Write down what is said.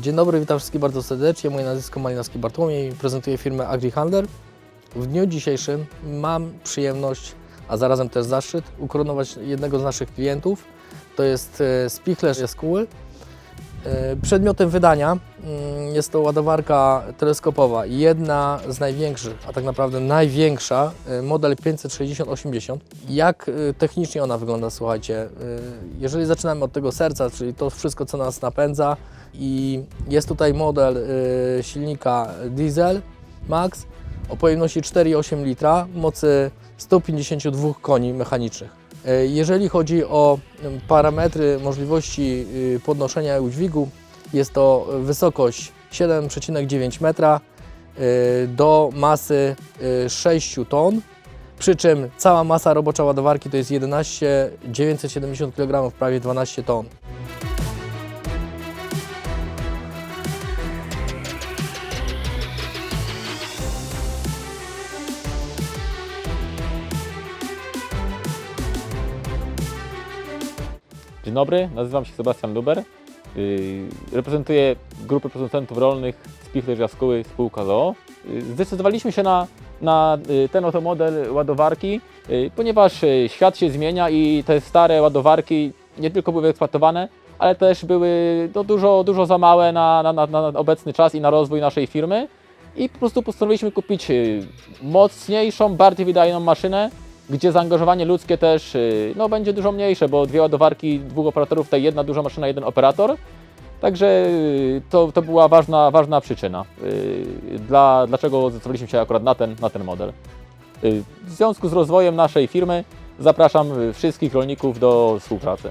Dzień dobry, witam wszystkich bardzo serdecznie. Moje nazwisko Malinowski Bartłomiej, prezentuję firmę AgriHandler. W dniu dzisiejszym mam przyjemność, a zarazem też zaszczyt, ukoronować jednego z naszych klientów. To jest e, spichlerz Jaskóły. E, Przedmiotem wydania mm, jest to ładowarka teleskopowa, jedna z największych, a tak naprawdę największa, e, model 560-80. Jak technicznie ona wygląda, słuchajcie, jeżeli zaczynamy od tego serca, czyli to wszystko, co nas napędza i jest tutaj model e, silnika diesel max o pojemności 4,8 litra, mocy 152 koni mechanicznych. E, Jeżeli chodzi o em, parametry możliwości y, podnoszenia udźwigu, jest to wysokość 7,9 metra y, do masy y, 6 ton, przy czym cała masa robocza ładowarki to jest 11 970 kg, prawie 12 ton. Dzień dobry, nazywam się Sebastian Luber. Yy, Reprezentuję grupę producentów rolnych Spichlerz Jaskóły spółka ZOO. Yy, Zdecydowaliśmy się na, na yy, ten oto model ładowarki, ponieważ świat się zmienia i te stare ładowarki nie tylko były eksploatowane, ale też były no, dużo, dużo za małe na, na, na, obecny czas i na rozwój naszej firmy. I po prostu postanowiliśmy kupić mocniejszą, bardziej wydajną maszynę, gdzie zaangażowanie ludzkie też yy, no, będzie dużo mniejsze, bo dwie ładowarki, dwóch operatorów, tutaj jedna duża maszyna, jeden operator. Także yy, to, to była ważna, ważna przyczyna, yy, dla, dlaczego zdecydowaliśmy się akurat na ten, na ten model. W związku z rozwojem naszej firmy zapraszam wszystkich rolników do współpracy.